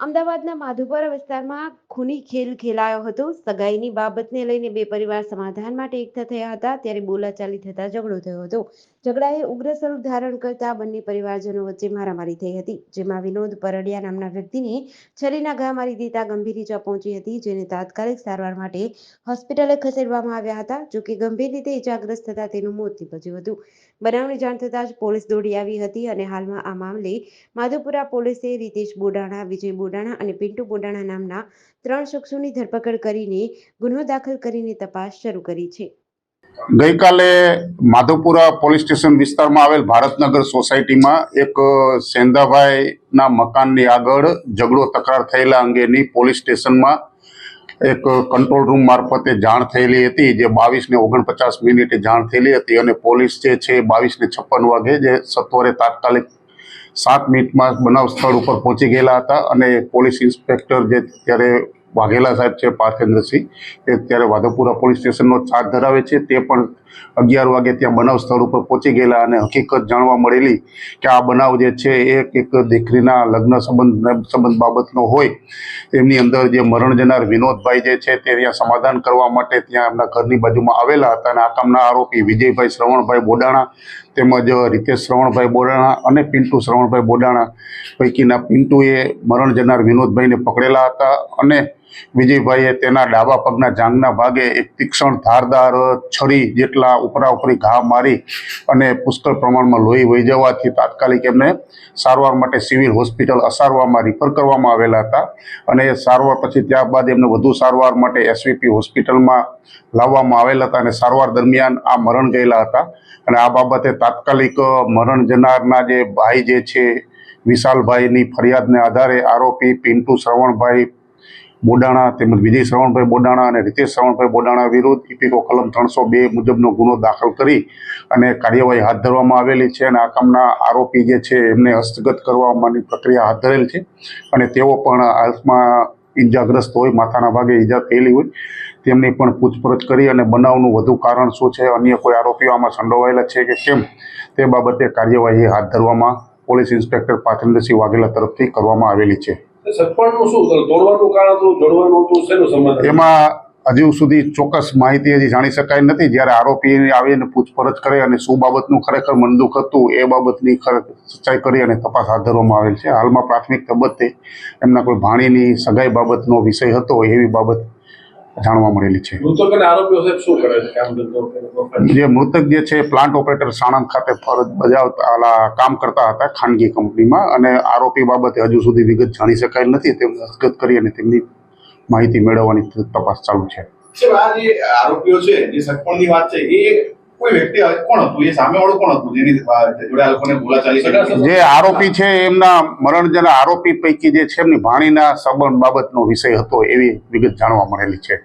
અમદાવાદના માધુપરા વિસ્તારમાં ખૂની ખેલ ખેલાયો હતો. સગાઈની બાબતને લઈને બે પરિવાર સમાધાન માટે એકઠા થયા હતા. ત્યારે બોલાચાલી થતા ઝઘડો થયો હતો. ઝઘડાએ ઉગ્ર સ્વરૂપ ધારણ કરતા બંને પરિવારજનો વચ્ચે મારામારી થઈ હતી, જેમાં વિનોદ પરડિયા નામના વ્યક્તિને છરીના ઘા મારી દેતા ગંભીર ઈજા પહોંચી હતી, જેને તાત્કાલિક સારવાર માટે હોસ્પિટલે ખસેડવામાં આવ્યા હતા. જોકે ગંભીર રીતે ઈજાગ્રસ્ત થતા તેનું મોત નીપજ્યું હતું. બનાવની જાણ થતાં જ પોલીસ દોડી આવી હતી અને હાલમાં આ મામલે માધુપુરા પોલીસે રીતેશ બોડાણા, વિજય બોડાણા અને પિન્ટુ બોડાણા નામના ત્રણ શખ્સોની ધરપકડ કરીને ગુનો દાખલ કરીને તપાસ શરૂ કરી છે. ગઈકાલે માધવપુરા પોલીસ સ્ટેશન વિસ્તારમાં આવેલ ભારતનગર સોસાયટીમાં એક સેંધાભાઈના મકાનની આગળ ઝઘડો તકરાર થયેલા અંગેની પોલીસ સ્ટેશનમાં એક કંટ્રોલ રૂમ મારફતે જાણ થયેલી હતી, જે બાવીસ ને ઓગણપચાસ મિનિટે જાણ થયેલી હતી અને પોલીસ જે છે બાવીસ ને છપ્પન વાગે જે સત્વરે તાત્કાલિક સાત મિનિટમાં બનાવ સ્થળ ઉપર પહોંચી ગયેલા હતા અને પોલીસ ઇન્સ્પેક્ટર જે ત્યારે વાઘેલા સાહેબ છે પાર્થેન્દ્રસિંહ, એ ત્યારે વાધવપુરા પોલીસ સ્ટેશનનો ચાર્જ ધરાવે છે, તે પણ અગિયાર વાગે ત્યાં બનાવ સ્થળ ઉપર પહોંચી ગયેલા અને હકીકત જાણવા મળેલી કે આ બનાવ જે છે એક એક દીકરીના લગ્ન સંબંધ સંબંધ બાબતનો હોય. એમની અંદર જે મરણ જનાર વિનોદભાઈ જે છે તે ત્યાં સમાધાન કરવા માટે ત્યાં એમના ઘરની બાજુમાં આવેલા હતા અને આ કામના આરોપી વિજયભાઈ શ્રવણભાઈ બોડાણા તેમજ રીતેશ શ્રવણભાઈ બોડાણા અને પિન્ટુ શ્રવણભાઈ બોડાણા પૈકીના પિન્ટુએ મરણ જનાર વિનોદભાઈને પકડેલા હતા અને વિજયભાઈએ તેના ડાબા પગના જાંગના ભાગે એક તીક્ષણ, ધારદાર, છરી જેટલા ઉપરા ઉપરી ઘા મારી અને પુષ્કળ પ્રમાણમાં લોહી વહી જવાથી તાત્કાલિક એમને સારવાર માટે સિવિલ હોસ્પિટલ અસારવામાં રિફર કરવામાં આવેલા હતા અને સારવાર પછી ત્યારબાદ એમને વધુ સારવાર માટે એસવીપી હોસ્પિટલમાં લાવવામાં આવેલા હતા અને સારવાર દરમિયાન આ મરણ ગયેલા હતા અને આ બાબતે તાત્કાલિક મરણ જનારના જે ભાઈ જે છે, વિશાલભાઈની ફરિયાદને આધારે આરોપી પિન્ટુ શ્રવણભાઈ બોડાણા તેમજ વિજય શ્રવણભાઈ બોડાણા અને રીતેશ શ્રવણભાઈ બોડાણા વિરુદ્ધ ઇપિકો કલમ ત્રણસો બે મુજબનો ગુનો દાખલ કરી અને કાર્યવાહી હાથ ધરવામાં આવેલી છે અને આ કામના આરોપી જે છે એમને હસ્તગત કરવાની પ્રક્રિયા હાથ ધરેલ છે અને તેઓ પણ હાલમાં ઈજાગ્રસ્ત હોય, માથાના ભાગે ઈજા થયેલી હોય તેમની પણ પૂછપરછ કરી અને બનાવનું વધુ કારણ શું છે, અન્ય કોઈ આરોપીઓ આમાં સંડોવાયેલા છે કે કેમ તે બાબતે કાર્યવાહી હાથ ધરવામાં પોલીસ ઇન્સ્પેક્ટર પાથેન્દ્રસિંહ વાઘેલા તરફથી કરવામાં આવેલી છે. એમાં હજુ સુધી ચોક્કસ માહિતી હજી જાણી શકાય નથી. જ્યારે આરોપી આવીને પૂછપરછ કરે અને શું બાબતનું ખરેખર મનદુખ હતું, એ બાબતની સચ્ચાઈ કરી અને તપાસ હાથ ધરવામાં આવેલ છે. હાલમાં પ્રાથમિક તબક્કે એમના કોઈ ભાણીની સગાઈ બાબતનો વિષય હતો, એવી બાબત જાણવા મળેલી છે? જે મૃતક જે છે પ્લાન્ટ ઓપરેટર સાણંદ ખાતે ફરજ બજાવતા કામ કરતા હતા ખાનગી કંપનીમાં અને આરોપી બાબતે હજુ સુધી વિગત જાણી શકાય નથી. તેમને હસ્તગત કરી અને તેમની માહિતી મેળવવાની તપાસ ચાલુ છે. જે આરોપીઓ છે જે સગપણની વાત છે એ કોઈ વ્યક્તિ કોણ હતું? એ સામેવાળું કોણ હતું? જેની જોડે આ લોકોને બોલાચાલી કરી જે આરોપી છે એમના મરણજના આરોપી પૈકી જે છે એમની ભાણીના સંબંધ બાબતનો વિષય હતો એવી વિગત જાણવા મળેલી છે.